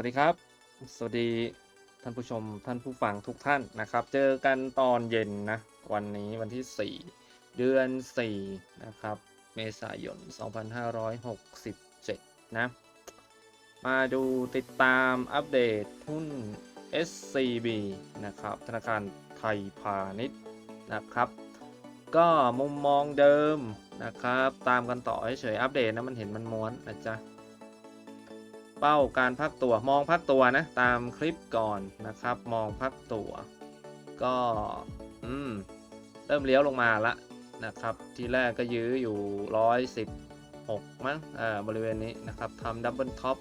วัสดีครับ สวัสดีท่านผู้ชมท่านผู้ฟังทุกท่านนะครับ เจอกันตอนเย็นนะ วันนี้วันที่ 4 เดือน 4 นะครับ เมษายน 2567 นะ มาดูติดตามอัปเดตหุ้น SCB นะครับ ธนาคารไทยพาณิชย์นะครับ ก็มุมมองเดิมนะครับ ตามกันต่อเฉยๆอัปเดตนะมันเห็นมันม้วนนะจ๊ะ เป้าการพักตัวมองพักตัวนะตามคลิปก่อนนะครับ มองพักตัว ก็อืมเริ่มเลี้ยวลงมาละนะครับ ทีแรกก็ยื้ออยู่ 116 มั้งอ่าบริเวณนี้นะครับทำดับเบิลท็อป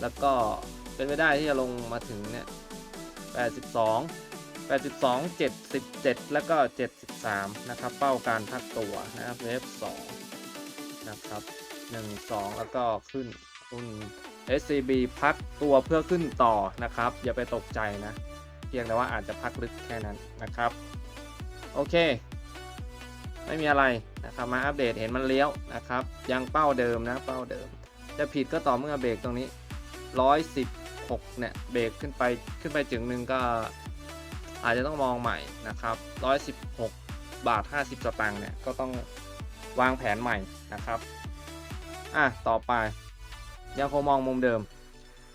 แล้วก็เป็นไปได้ที่จะลงมาถึงเนี่ย82 82 77 แล้วก็ 73 นะครับ เป้าการพักตัวนะครับเวฟ2นะครับ 1 2 แล้วก็ขึ้นหุ้น SCB พักตัวเพื่อขึ้นต่อนะครับ อย่าไปตกใจนะ เพียงแต่ว่าอาจจะพักลึกแค่นั้นนะครับ โอเค ไม่มีอะไรนะครับมาอัปเดตเห็นมันเลี้ยวนะครับ ยังเป้าเดิมนะเป้าเดิม จะผิดก็ต่อเมื่อเบรกตรงนี้ 116 เนี่ยเบรกขึ้นไปขึ้นไปถึงหนึ่งก็อาจจะต้องมองใหม่นะครับ 116 บาท 50สตางค์เนี่ยก็ต้องวางแผนใหม่นะครับ อะ ต่อไป ยังคงมองมุมเดิม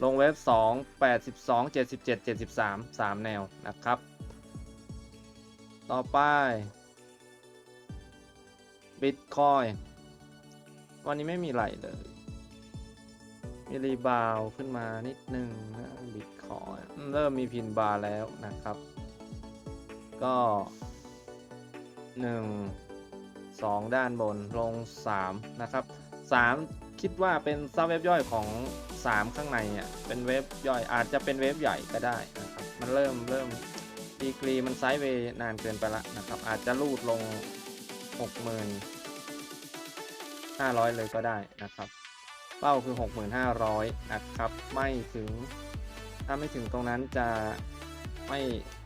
ลงเว็บ 2 82 77 73 3 แนวนะครับ ต่อไป Bitcoin วันนี้ไม่มีไหลเลย มีรีบาวด์ขึ้นมานิดนึงนะ Bitcoin เริ่มมีพินบาร์แล้วนะครับ ก็ 1 2 ด้านบนลง 3 นะครับ 3 คิดว่าเป็นซับเว็บย่อยของ 3 ข้างในเนี่ยเป็นเว็บย่อยอาจจะเป็นเว็บใหญ่ก็ได้นะครับมันเริ่มเริ่มดีกรีมันไซด์เวย์นานเกินไปละนะครับ อาจจะลูดลง 6,500 เลยก็ได้นะครับ เป้าคือ 65,500 นะครับ ไม่ถึงถ้าไม่ถึงตรงนั้นจะไม่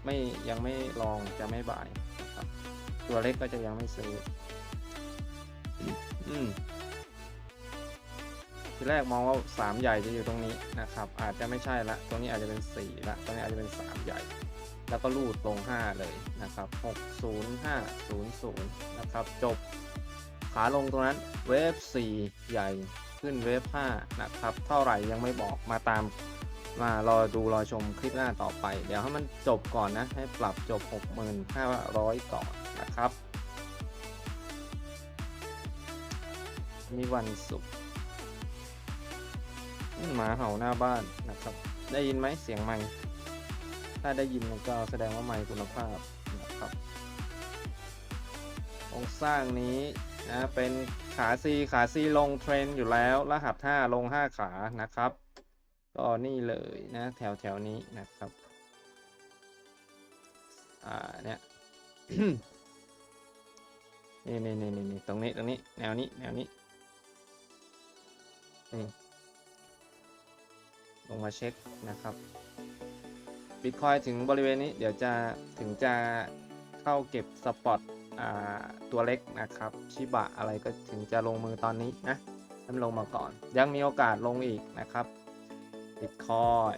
ไม่ยังไม่ลองจะไม่บ่ายนะครับ ตัวเล็กก็จะยังไม่ซื้ออืม ทีแรกมองว่า 3 ใหญ่จะอยู่ตรงนี้นะครับ อาจจะไม่ใช่ละตรงนี้อาจจะเป็น 4 ละตรงนี้อาจจะเป็น 3 ใหญ่ แล้วก็ลูดลง 5 เลยนะครับ 60500 นะครับ จบ ขาลงตรงนั้นเวฟ 4 ใหญ่ขึ้นเวฟ 5 นะครับ เท่าไหร่ยังไม่บอกมาตามมารอดูรอชมคลิปหน้าต่อไป เดี๋ยวให้มันจบก่อนนะ ให้ปรับจบ 6,500 ก่อนนะครับนี่วันศุกร์ หมาเห่าหน้าบ้านนะครับ ได้ยินไหมเสียงไม้ถ้าได้ยินก็แสดงว่าไม้คุณภาพนะครับโครงสร้างนี้นะเป็นขา C ขา C ลงเทรนอยู่แล้ว รหัส 5 ลง 5 ขานะครับ ก็นี่เลยนะแถวแถวนี้นะครับ อ่าเนี่ยนี่นี่นี่นี่ตรงนี้ตรงนี้ แนวนี้ แนวนี้นี่ งมาเช็คนะครับบิตคอยถึงบริเวณนี้เดี๋ยวจะถึงจะเข้าเก็บสปอตตัวเล็กนะครับ ชิบะอะไรก็ถึงจะลงมือตอนนี้นะมันลงมาก่อน ยังมีโอกาสลงอีกนะครับบิตคอย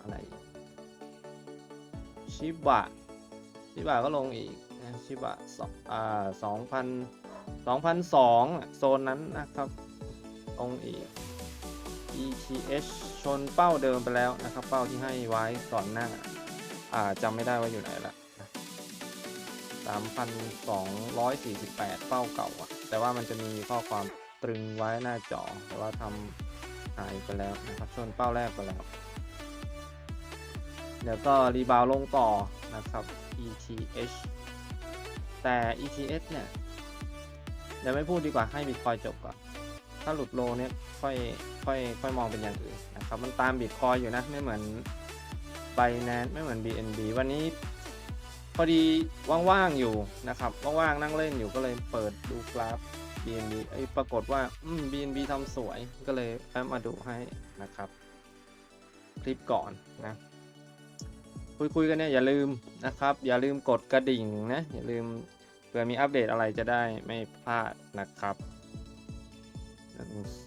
อะไรชิบะชิบะก็ลงอีกนะชิบะสองอ่าสองพันสองพันสองโซนนั้นนะครับ ลงอีก ETH ชนเป้าเดิมไปแล้วนะครับ เป้าที่ให้ไว้ก่อนหน้า อ่าจำไม่ได้ว่าอยู่ไหนละสามพันสองร้อยสี่สิบแปดเป้าเก่าอะแต่ว่ามันจะมีข้อความตรึงไว้หน้าจอ แต่ว่าทำหายไปแล้วนะครับ ชนเป้าแรกไปแล้ว เดี๋ยวก็รีบาวลงต่อนะครับ ETH แต่ ETH เนี่ย เดี๋ยวไม่พูดดีกว่าให้บิตคอยจบก่อน ถ้าหลุดโลเนี่ยค่อยค่อยค่อยมองเป็นอย่างอื่นนะครับ มันตามบิตคอยอยู่นะไม่เหมือน Binance ไม่เหมือน BNB วันนี้พอดีว่างๆอยู่นะครับว่างๆนั่งเล่นอยู่ก็เลยเปิดดูกราฟ BNB ไอ้ปรากฏว่าอืม BNB ทำสวยก็เลยแป๊บมาดูให้นะครับ คลิปก่อนนะคุยคุยกันเนี่ยอย่าลืมนะครับ อย่าลืมกดกระดิ่งนะอย่าลืมเผื่อมีอัปเดตอะไรจะได้ไม่พลาดนะครับ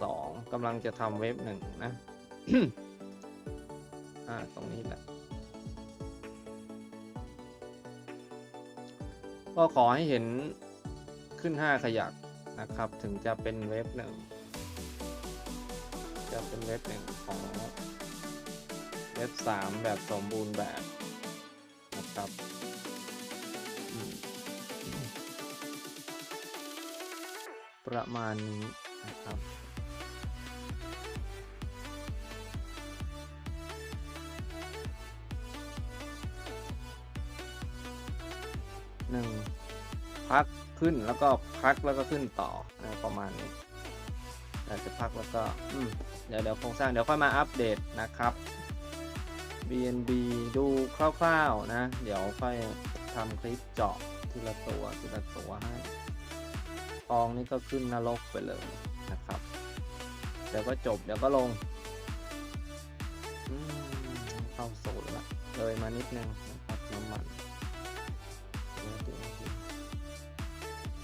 สองกำลังจะทำเว็บหนึ่งนะ อ่า ตรงนี้แหละ ก็ขอให้เห็นขึ้น 5 ขยักนะครับ ถึงจะเป็นเว็บหนึ่ง จะเป็นเว็บหนึ่งของเว็บ3แบบสมบูรณ์แบบนะครับประมาณนี้ นะครับหนึ่งพักขึ้นแล้วก็พักแล้วก็ขึ้นต่อนะประมาณนี้อาจจะพักแล้วก็เดี๋ยวเดี๋ยวโครงสร้างเดี๋ยวค่อยมาอัปเดตนะครับ BNB ดูคร่าวๆนะ เดี๋ยวค่อยทำคลิปเจาะทีละตัวทีละตัวให้ ทองนี่ก็ขึ้นนรกไปเลยนะครับ เดี๋ยวก็จบเดี๋ยวก็ลงเข้าสูตรละเลยมานิดนึงนะครับน้ำมัน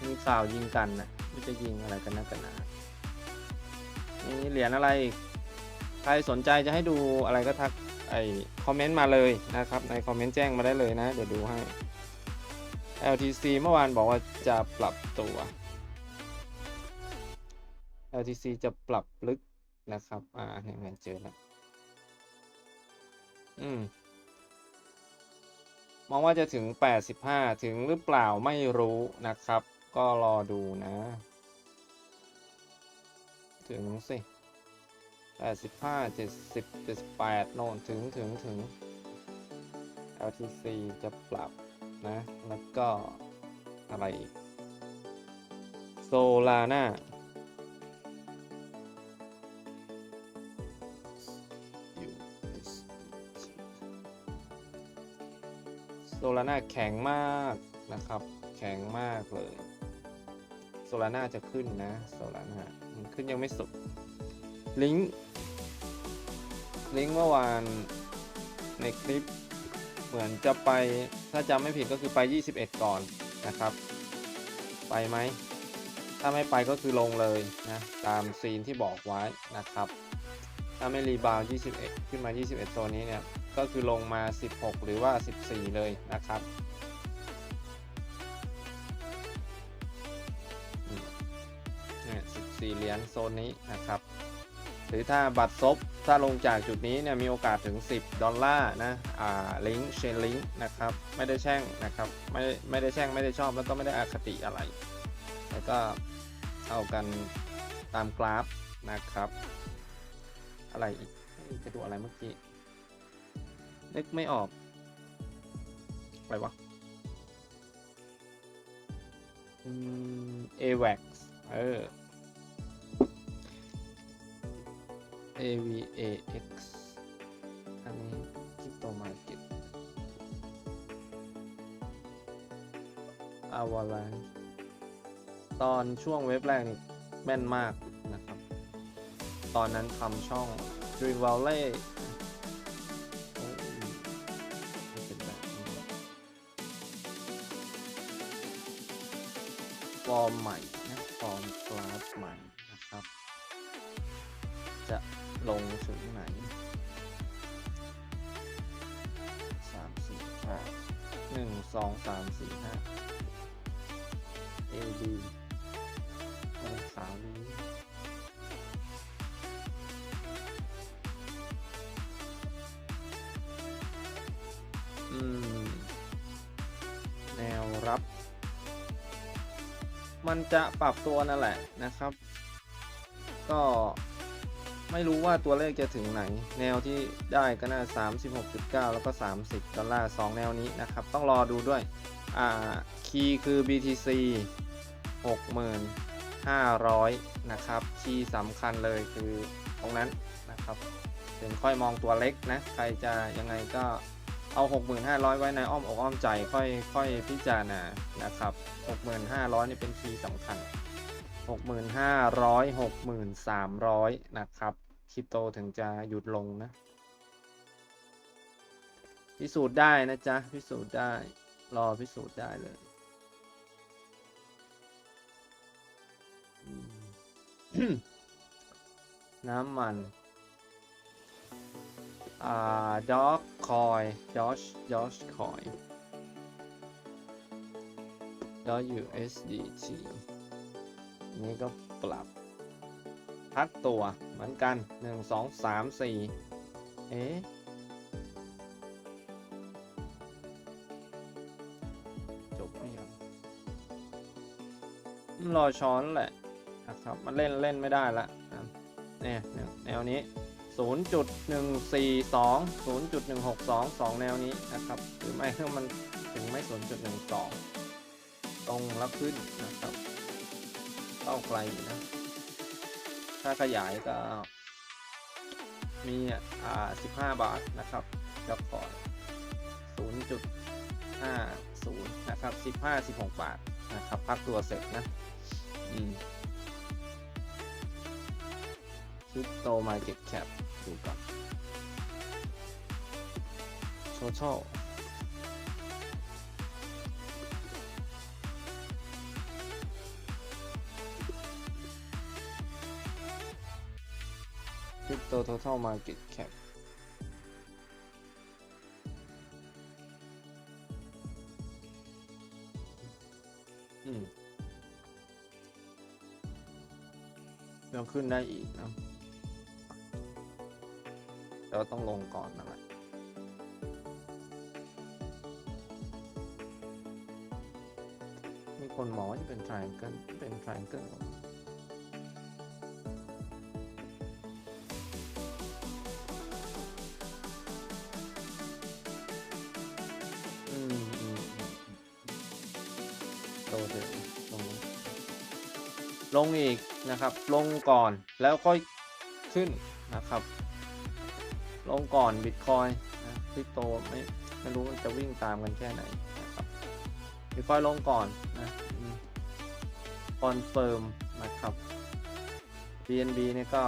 มีข่าวยิงกันนะไม่จะยิงอะไรกันนะกันนะนี่เหรียญอะไร ใครสนใจจะให้ดูอะไรก็ทักไอคอมเมนต์มาเลยนะครับ ในคอมเมนต์แจ้งมาได้เลยนะ เดี๋ยวดูให้ LTC เมื่อวานบอกว่าจะปรับตัว LTC จะปรับลึกนะครับ อ่าเนี่ยไงเจอแล้วอืม มองว่าจะถึง 85 ถึงหรือเปล่าไม่รู้นะครับ ก็รอดูนะ ถึงสิ85 70 78โน่นถึงถึงถึง LTC จะปรับนะ แล้วก็อะไรอีกโซลาน่า โซลาร่าแข็งมากนะครับ แข็งมากเลยโซลาร่าจะขึ้นนะโซลาร่ามันขึ้นยังไม่สุด ลิงก์ลิงก์เมื่อวานในคลิปเหมือนจะไปถ้าจำไม่ผิดก็คือไป 21 ก่อนนะครับ ไปไหม ถ้าไม่ไปก็คือลงเลยนะ ตามซีนที่บอกไว้นะครับ ถ้าไม่รีบาว 21 ขึ้นมา 21 โซนนี้เนี่ย ก็คือลงมา 16 หรือว่า 14 เลยนะครับเนี่ย14 เหรียญโซนนี้นะครับ หรือถ้าบัตรซบถ้าลงจากจุดนี้เนี่ยมีโอกาสถึง 10 ดอลลาร์นะอ่าลิงก์เชนลิงก์นะครับไม่ได้แช่งนะครับไม่ได้ไม่ได้แช่งไม่ได้ชอบแล้วก็ไม่ได้อคติอะไร แล้วก็เอากันตามกราฟนะครับ อะไรอีกจะดูอะไรเมื่อกี้ นึกไม่ออกอะไรวะอืม AVAX เออ AVAX อันนี้คริปโตมาร์เก็ต Avalanche ตอนช่วงเว็บแรกนี่แม่นมากนะครับ ตอนนั้นทำช่อง Dream Valley มใหม่นะฟอร์มคลาสใหม่นะครับ จะลงถึงไหนสามสี่ห้าหนึ่งสองสามสี่ห้า LD อะไรขาวนี้ มันจะปรับตัวนั่นแหละนะครับ ก็ไม่รู้ว่าตัวเลขจะถึงไหน แนวที่ได้ก็น่า 36.9 แล้วก็ 30 ดอลลาร์ 2 แนวนี้นะครับ ต้องรอดูด้วย อ่า คีย์คือ BTC 6,500นะครับ คีย์สำคัญเลยคือตรงนั้นนะครับ ถึงค่อยมองตัวเล็กนะ ใครจะยังไงก็ เอา 6,500 ไว้ในอ้อมอกอ้อมใจค่อยค่อยพิจารณานะครับ 6,500นี่เป็นคีย์สำคัญ 6,500 6,300 นะครับคริปโตถึงจะหยุดลงนะ พิสูจน์ได้นะจ๊ะ พิสูจน์ได้ รอพิสูจน์ได้เลยน้ำมัน อ่าด็อก คอยดอชดอชคอยดอ USDT อันนี้ก็ปรับ พักตัวเหมือนกัน 1 2 3 4 เอ๊ะจบไม่ยังรอช้อนแหละนะครับมันเล่นเล่นไม่ได้ละนะเนี่ยเนี่ยแนวนี้ 0.142 0.162 2 แนวนี้นะครับ หรือไม่ถ้ามันถึงไม่ 0.12 ตรงแล้วขึ้นนะครับเต้าไกลอยู่นะ ถ้าขยายก็มีอ่า15 บาทนะครับแล้วก่อน 0.50 นะครับ 15 16 บาทนะครับพักตัวเสร็จนะอืมคริป โตมาเก็ตแคปดูก่อนโชช a ลคริปโต total market cap อืมยังขึ้นได้อีกนะ แต่ว่าต้องลงก่อนนั่นแหละมีคนมองว่าจะเป็น triangle เป็น triangle หรออืมอืมอืมอืมโตเดี๋ยวลงลงอีกนะครับ ลงก่อนแล้วค่อยขึ้นนะครับ ลงก่อนบิตคอยนะคริปโตไม่ไม่รู้มันจะวิ่งตามกันแค่ไหนนะครับบิตคอยลงก่อนนะคอนเฟิร์มนะครับ BNB เนี่ยก็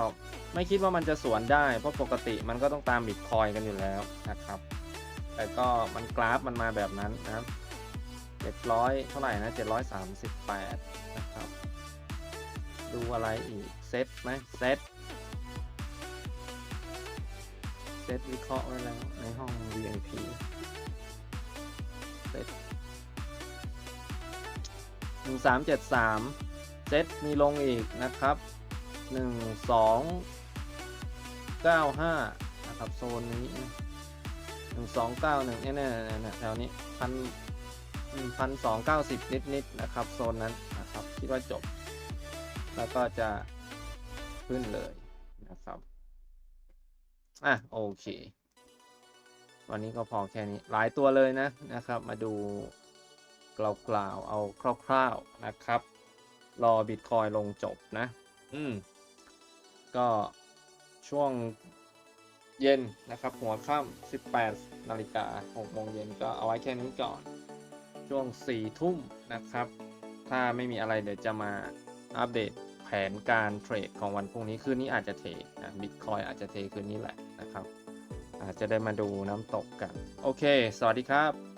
ไม่คิดว่ามันจะสวนได้ เพราะปกติมันก็ต้องตามบิตคอยกันอยู่แล้วนะครับ แต่ก็มันกราฟมันมาแบบนั้นนะ700 เท่าไหร่นะ 738 นะครับ ดูอะไรอีก เซตไหมเซต ตวิเคราะห์ไว้แล้วในห้อง VIP เซตหนึ่งสามเจ็ดสามเซตมีลงอีกนะครับหนึ่งสองเก้าห้านะครับโซนนี้หนึ่งสองเก้าหนึ่งเนี่ยเนี่ยเนี่ยแถวนี้พันพันสองเก้าสิบนิดๆนะครับ โซนนั้นนะครับ คิดว่าจบ แล้วก็จะขึ้นเลยนะครับ อะโอเค วันนี้ก็พอแค่นี้หลายตัวเลยนะนะครับ มาดูกล่าวๆเอาคร่าวๆนะครับ รอบิตคอยลงจบนะ อืม ก็ช่วงเย็นนะครับ หัวค่ำ18นาฬิกา6โมงเย็นก็เอาไว้แค่นี้ก่อน ช่วง4ทุ่มนะครับ ถ้าไม่มีอะไรเดี๋ยวจะมาอัปเดตแผนการเทรดของวันพรุ่งนี้คืนนี้อาจจะเทนะบิตคอยอาจจะเทคืนนี้แหละ อาจจะได้มาดูน้ำตกกัน โอเค สวัสดีครับ